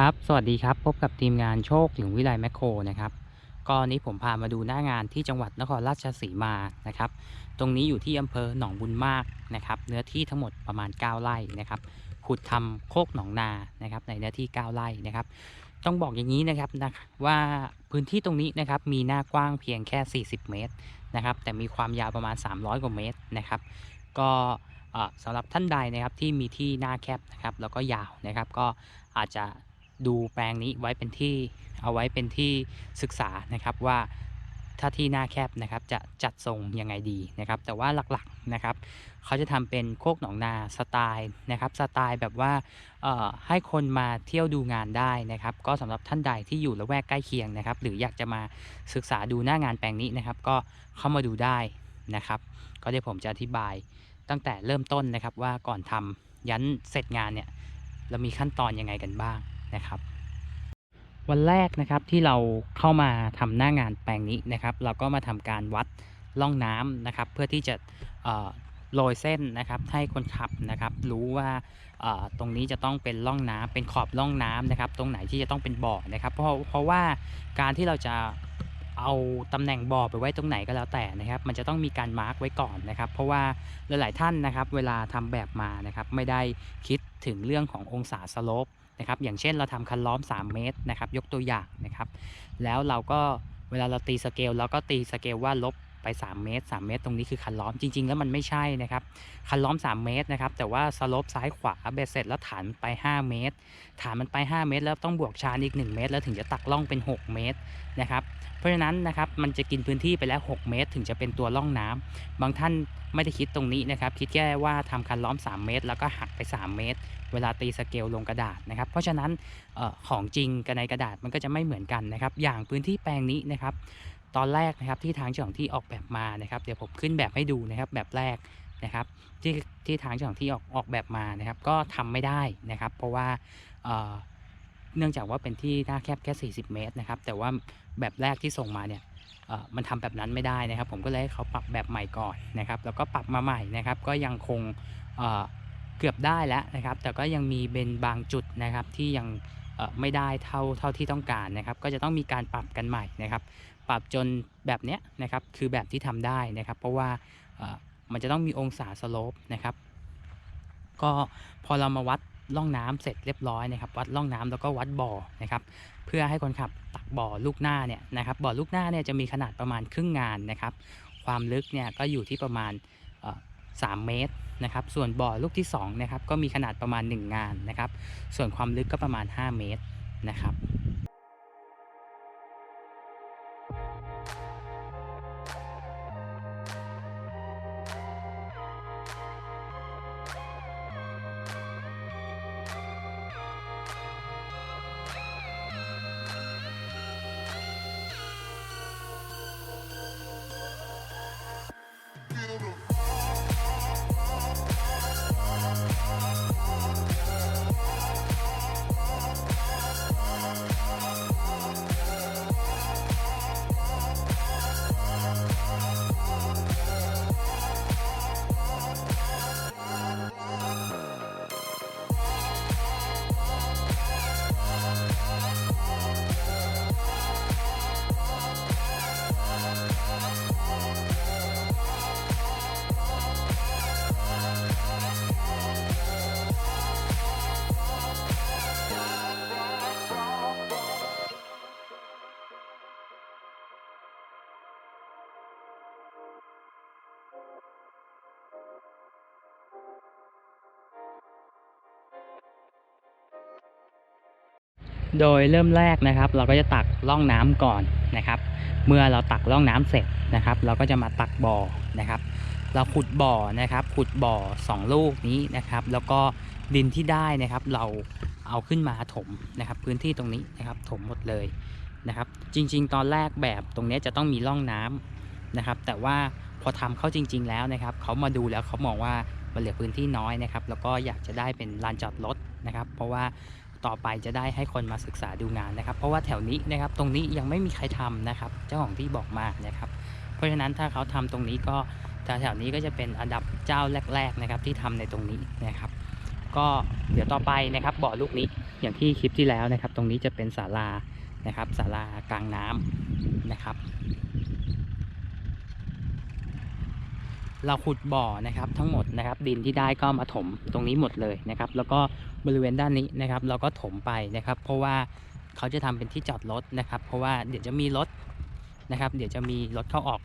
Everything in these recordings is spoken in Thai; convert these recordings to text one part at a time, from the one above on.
ครับ สวัสดีครับ พบกับทีมงานโชคหลวงวิไลแมคโครนะครับ ก็นี้ผมพามาดูหน้างานที่จังหวัดนครราชสีมา นะครับ ตรงนี้อยู่ที่อำเภอหนองบุญมากนะครับ เนื้อที่ทั้งหมดประมาณ 9 ไร่นะครับ ขุดทำโคกหนองนา นะครับ ในเนื้อที่ 9 ไร่นะครับ ต้องบอกอย่างนี้นะครับนะว่าพื้นที่ตรงนี้นะครับ มีหน้ากว้างเพียงแค่ 40 เมตรนะครับ แต่มีความยาวประมาณ 300 กว่าเมตรนะครับ ก็สำหรับท่านใดนะครับที่มีที่หน้าแคบนะครับ แล้วก็ยาวนะครับ ก็อาจจะ ดูแปลงนี้ไว้เป็นที่เอาไว้เป็นที่ศึกษานะครับว่าถ้าที่หน้าแคบนะครับจะจัดทรงยังไงดีนะครับ แต่ว่าหลักๆนะครับเขาจะทำเป็นโคกหนองนาสไตล์นะครับสไตล์แบบว่าให้คนมาเที่ยวดูงานได้นะครับ ก็สำหรับท่านใดที่อยู่ละแวกใกล้เคียงนะครับ หรืออยากจะมาศึกษาดูหน้างานแปลงนี้นะครับ ก็เข้ามาดูได้นะครับ ก็เดี๋ยวผมจะอธิบายตั้งแต่เริ่มต้นนะครับว่าก่อนทำยันเสร็จงานเนี่ยเรามีขั้นตอนยังไงกันบ้าง นะครับ วันแรกนะครับที่เราเข้ามาทำหน้างานแปลงนี้นะครับ เราก็มาทำการวัดล่องน้ำนะครับ เพื่อที่จะโรยเส้นนะครับให้คนขับนะครับ รู้ว่าตรงนี้จะต้องเป็นร่องน้ำเป็นขอบร่องน้ำนะครับ ตรงไหนที่จะต้องเป็นบ่อนะครับ เพราะเพราะว่าการที่เราจะเอาตำแหน่งบ่อไปไว้ตรงไหนก็แล้วแต่นะครับ มันจะต้องมีการมาร์กไว้ก่อนนะครับ เพราะว่าหลาย ๆ ท่านนะครับ เวลาทำแบบมานะครับ ไม่ได้คิดถึงเรื่องขององศาสโลป นะครับอย่างเช่นเราทำคันล้อม 3 เมตรนะครับยกตัวอย่างนะครับแล้วเราก็เวลาเราตีสเกลเราก็ตีสเกลว่าลบ ไป 3 เมตร 3 เมตร ตรงนี้คือคันล้อมจริง ๆ แล้วมันไม่ใช่นะครับ คันล้อม 3 เมตรนะครับ แต่ว่าสโลปซ้ายขวาเบ็ดเสร็จแล้วฐานไป 5 เมตร ฐานมันไป 5 เมตร แล้วต้องบวกชานอีก 1 เมตร แล้วถึงจะตักล่องเป็น 6 เมตรนะครับ เพราะฉะนั้นนะครับมันจะกินพื้นที่ไปแล้ว 6 เมตร ถึงจะเป็นตัวล่องน้ำบางท่านไม่ได้คิดตรงนี้นะครับ คิดแค่ว่าทำคันล้อม 3 เมตร แล้วก็หักไป 3 เมตร เวลาตีสเกลลงกระดาษนะครับ เพราะฉะนั้นออของจริงกับในกระดาษมันก็จะไม่เหมือนกันนะครับ อย่างพื้นที่แปลงนี้นะครับ ตอนแรกนะครับที่ทางเจ้าของที่ออกแบบมานะครับ เดี๋ยวผมขึ้นแบบให้ดูนะครับแบบแรกนะครับที่ที่ทางเจ้าของที่ออกออกแบบมานะครับ ก็ทำไม่ได้นะครับ เพราะว่าเนื่องจากว่าเป็นที่หน้าแคบแค่ 40 เมตรนะครับ แต่ว่าแบบแรกที่ส่งมาเนี่ยมันทำแบบนั้นไม่ได้นะครับ ผมก็เลยให้เขาปรับแบบใหม่ก่อนนะครับ แล้วก็ปรับมาใหม่นะครับ ก็ยังคงเกือบได้แล้วนะครับ แต่ก็ยังมีเป็นบางจุดนะครับที่ยังไม่ได้เท่าเท่าที่ต้องการนะครับ ก็จะต้องมีการปรับกันใหม่นะครับ ปรับจนแบบเนี้ยนะครับคือแบบที่ทำได้นะครับ เพราะว่ามันจะต้องมีองศาสโลปนะครับก็พอเรามาวัดร่องน้ำเสร็จเรียบร้อยนะครับ วัดร่องน้ำแล้วก็วัดบ่อนะครับ เพื่อให้คนขับตักบ่อลูกหน้าเนี่ยนะครับบ่อลูกหน้าเนี่ยจะมีขนาดประมาณครึ่งงานนะครับ ความลึกเนี่ยก็อยู่ที่ประมาณ3เมตรนะครับ ส่วนบ่อลูกที่2นะครับก็มีขนาดประมาณ 1 งานนะครับ ส่วนความลึกก็ประมาณ 5 เมตรนะครับ โดยเริ่มแรกนะครับ เราก็จะตักร่องน้ำก่อนนะครับ เมื่อเราตักร่องน้ำเสร็จนะครับ เราก็จะมาตักบ่อนะครับ เราขุดบ่อนะครับ ขุดบ่อสองลูกนี้นะครับ แล้วก็ดินที่ได้นะครับ เราเอาขึ้นมาถมนะครับ พื้นที่ตรงนี้นะครับ ถมหมดเลยนะครับ จริง ๆ ตอนแรกแบบตรงนี้จะต้องมีร่องน้ำนะครับ แต่ว่า พอทำเข้าจริง ๆ แล้วนะครับเขามาดูแล้วเขามองว่ามันเหลือพื้นที่น้อยนะครับ แล้วก็อยากจะได้เป็นลานจอดรถนะครับ เพราะว่าต่อไปจะได้ให้คนมาศึกษาดูงานนะครับ เพราะว่าแถวนี้นะครับ ตรงนี้ยังไม่มีใครทำนะครับ เจ้าของที่บอกมานะครับ เพราะฉะนั้นถ้าเขาทำตรงนี้ก็แถวๆนี้ก็จะเป็นอันดับเจ้าแรก ๆนะครับ ที่ทำในตรงนี้นะครับ ก็เดี๋ยวต่อไปนะครับบ่อลูกนี้อย่างที่คลิปที่แล้วนะครับ ตรงนี้จะเป็นศาลานะครับศาลากลางน้ำนะครับ เราขุดบ่อนะครับทั้งหมดนะครับ ดินที่ได้ก็มาถมตรงนี้หมดเลยนะครับ แล้วก็บริเวณด้านนี้นะครับ เราก็ถมไปนะครับ เพราะว่าเขาจะทำเป็นที่จอดรถนะครับ เพราะว่าเดี๋ยวจะมีรถนะครับ เดี๋ยวจะมีรถเข้าออก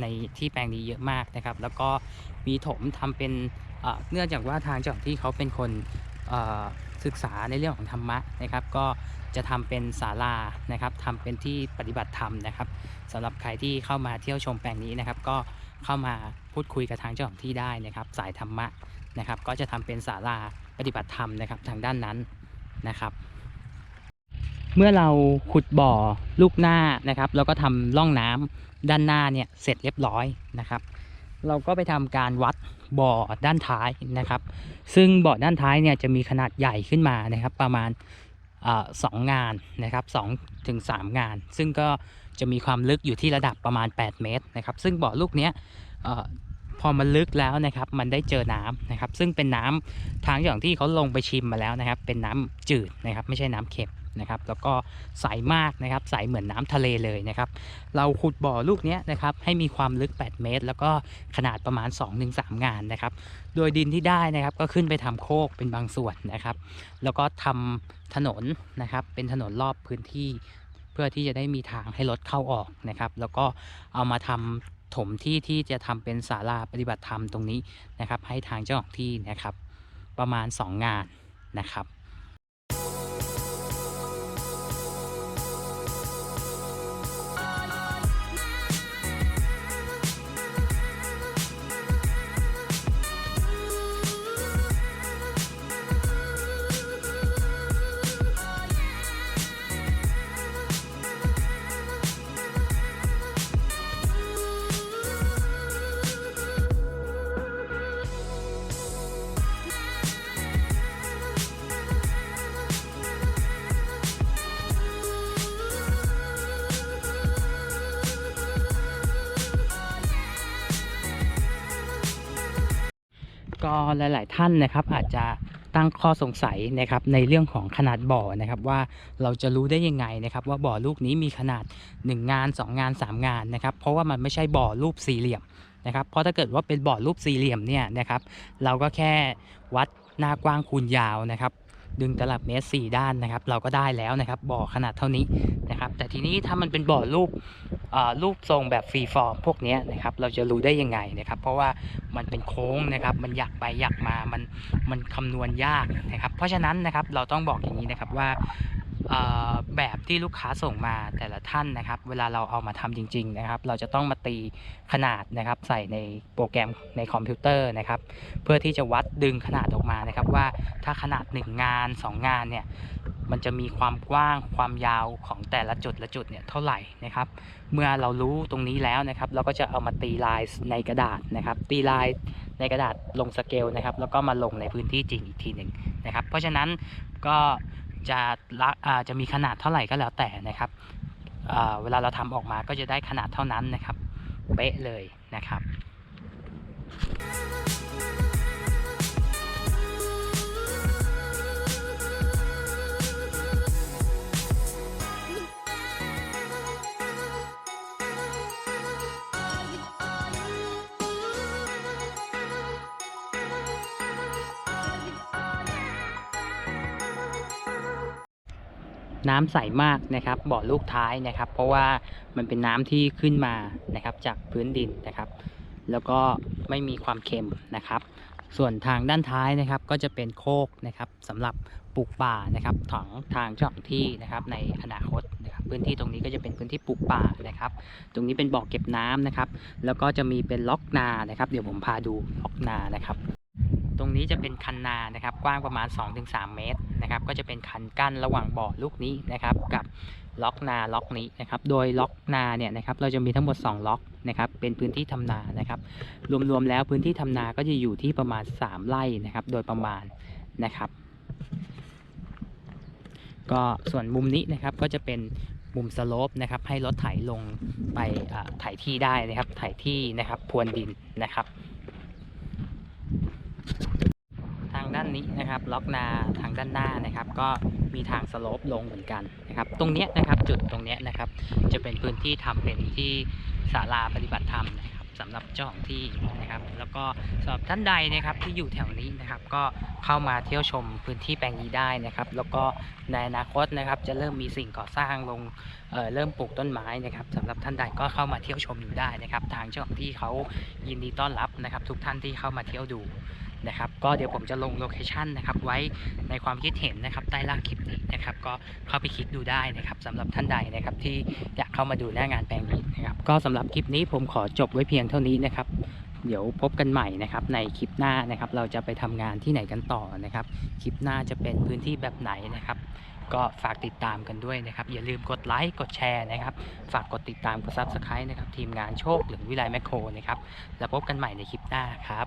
ในที่แปลงนี้เยอะมากนะครับ แล้วก็มีถมทำเป็นเนื่องจากว่าทางเจ้าของที่เขาเป็นคนศึกษาในเรื่องของธรรมะนะครับ ก็จะทำเป็นศาลานะครับทำเป็นที่ปฏิบัติธรรมนะครับสำหรับใครที่เข้ามาเที่ยวชมแปลงนี้นะครับ ก็ เข้ามาพูดคุยกับทางเจ้าของที่ได้นะครับสายธรรมะนะครับ ก็จะทำเป็นศาลาปฏิบัติธรรมนะครับทางด้านนั้นนะครับ เมื่อเราขุดบ่อลูกหน้านะครับ แล้วก็ทำร่องน้ำด้านหน้าเนี่ยเสร็จเรียบร้อยนะครับ เราก็ไปทำการวัดบ่อด้านท้ายนะครับ ซึ่งบ่อด้านท้ายเนี่ยจะมีขนาดใหญ่ขึ้นมานะครับ ประมาณสองงานนะครับสองถึงสามงาน ซึ่งก็ จะมีความลึกอยู่ที่ระดับประมาณ 8 เมตรนะครับซึ่งบ่อลูกนี้พอมันลึกแล้วนะครับมันได้เจอน้ำนะครับซึ่งเป็นน้ำทางอย่างที่เขาลงไปชิมมาแล้วนะครับ เป็นน้ำจืดนะครับไม่ใช่น้ำเค็มนะครับแล้วก็ใสมากนะครับใสเหมือนน้ำทะเลเลยนะครับ เราขุดบ่อลูกนี้นะครับให้มีความลึก 8 เมตร แล้วก็ขนาดประมาณ 2-3 งานนะครับ โดยดินที่ได้นะครับก็ขึ้นไปทำโคกเป็นบางส่วนนะครับ แล้วก็ทำถนนนะครับเป็นถนนรอบพื้นที่ พื่อที่จะได้มีทางให้รถเข้าออกนะครับ แล้วก็เอามาทำถมที่ที่จะทำเป็นศาลาปฏิบัติธรรมตรงนี้นะครับ ให้ทางเจ้าของที่นะครับ ประมาณ 2 งานนะครับ ก็หลาย ๆ ท่านนะครับ อาจจะตั้งข้อสงสัยนะครับในเรื่องของขนาดบ่อนะครับ ว่าเราจะรู้ได้ยังไงนะครับ ว่าบ่อลูกนี้มีขนาด 1 งาน 2 งาน 3 งานนะครับ เพราะว่ามันไม่ใช่บ่อรูปสี่เหลี่ยมนะครับเพราะถ้าเกิดว่าเป็นบ่อรูปสี่เหลี่ยมเนี่ยนะครับ เราก็แค่วัดหน้ากว้างคูณยาวนะครับ ดึงตลับเมตรสี่ด้านนะครับ เราก็ได้แล้วนะครับบ่อขนาดเท่านี้นะครับ แต่ทีนี้ถ้ามันเป็นบ่อรูปเอ่อรูปทรงแบบฟรีฟอร์มพวกนี้นะครับ เราจะรู้ได้ยังไงนะครับ เพราะว่ามันเป็นโค้งนะครับ มันอยากไปอยากมามันมันคำนวณยากนะครับ เพราะฉะนั้นนะครับเราต้องบอกอย่างนี้นะครับว่า แบบที่ลูกค้าส่งมาแต่ละท่านนะครับ เวลาเราเอามาทำจริง ๆ นะครับ เราจะต้องมาตีขนาดนะครับ ใส่ในโปรแกรมในคอมพิวเตอร์นะครับ เพื่อที่จะวัดดึงขนาดออกมานะครับ ว่าถ้าขนาด 1 งาน 2 งานเนี่ยมันจะมีความกว้างความยาวของแต่ละจุดละจุดเนี่ยเท่าไหร่นะครับ เมื่อเรารู้ตรงนี้แล้วนะครับ เราก็จะเอามาตีลายในกระดาษนะครับ ตีลายในกระดาษลงสเกลนะครับ แล้วก็มาลงในพื้นที่จริงอีกทีหนึ่งนะครับ เพราะฉะนั้นก็ จะละอ่าจะมีขนาดเท่าไหร่ก็แล้วแต่นะครับเวลาเราทำออกมาก็จะได้ขนาดเท่านั้นนะครับ เป๊ะเลยนะครับ น้ำใสมากนะครับบ่อลูกท้ายนะครับ เพราะว่ามันเป็นน้ำที่ขึ้นมานะครับจากพื้นดินนะครับ แล้วก็ไม่มีความเค็มนะครับ ส่วนทางด้านท้ายนะครับก็จะเป็นโคกนะครับสำหรับปลูกป่านะครับของทางเจ้าของที่นะครับในอนาคตนะครับพื้นที่ตรงนี้ก็จะเป็นพื้นที่ปลูกป่านะครับ ตรงนี้เป็นบ่อเก็บน้ำนะครับ แล้วก็จะมีเป็นล็อกนานะครับ เดี๋ยวผมพาดูล็อกนานะครับ ตรงนี้จะเป็นคันนานะครับ กว้างประมาณ 2-3 เมตรนะครับ ก็จะเป็นคันกั้นระหว่างบ่อลูกนี้นะครับ กับล็อกนาล็อกนี้นะครับ โดยล็อกนาเนี่ยนะครับเราจะมีทั้งหมด 2 ล็อกนะครับ เป็นพื้นที่ทำนานะครับ รวมๆแล้วพื้นที่ทำนาก็จะอยู่ที่ประมาณ 3 ไร่นะครับ โดยประมาณนะครับ ก็ส่วนมุมนี้นะครับก็จะเป็นมุมสโลปนะครับให้รถไถลงไปไถที่ได้นะครับไถที่นะครับพรวนดินนะครับ ทางด้า นะครับ ล็อกนาทางด้านหน้านะครับ ก็มีทางสโลปลงเหมือนกันนะครับ ตรงเนี้ยนะครับจุดตรงเนี้ยนะครับ จะเป็นพื้นที่ทำเป็นที่ศาลาปฏิบัติธรรมนะครับสำหรับเจ้าของที่นะครับ แล้วก็สำหรับท่านใดนะครับที่อยู่แถวนี้นะครับ ก็เข้ามาเที่ยวชมพื้นที่แปลงนี้ได้นะครับ แล้วก็ในอนาคตนะครับ จะเริ่มมีสิ่งก่อสร้างลงเเริ่มปลูกต้นไม้นะครับสำหรับท่านใดก็เข้ามาเที่ยวชมอยู่ได้นะครับ ทางเจ้าของที่เขายินดีต้อนรับนะครับ ทุกท่านที่เข้ามาเที่ยวดู นะครับก็เดี๋ยวผมจะลงโลเคชันนะครับไว้ในความคิดเห็นนะครับใต้ล่างคลิปนี้นะครับก็เข้าไปคลิกดูได้นะครับสำหรับท่านใดนะครับที่อยากเข้ามาดูหน้างานแปลงนี้นะครับก็สำหรับคลิปนี้ผมขอจบไว้เพียงเท่านี้นะครับเดี๋ยวพบกันใหม่นะครับในคลิปหน้านะครับเราจะไปทำงานที่ไหนกันต่อนะครับคลิปหน้าจะเป็นพื้นที่แบบไหนนะครับก็ฝากติดตามกันด้วยนะครับ อย่าลืมกดไลค์กดแชร์นะครับ ฝากกดติดตามกดซับสไครต์นะครับ ทีมงานโชคหรือวิไลแมคโครนะครับ แล้วพบกันใหม่ในคลิปหน้าครับ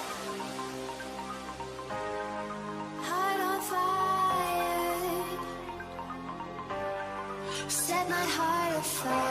fire.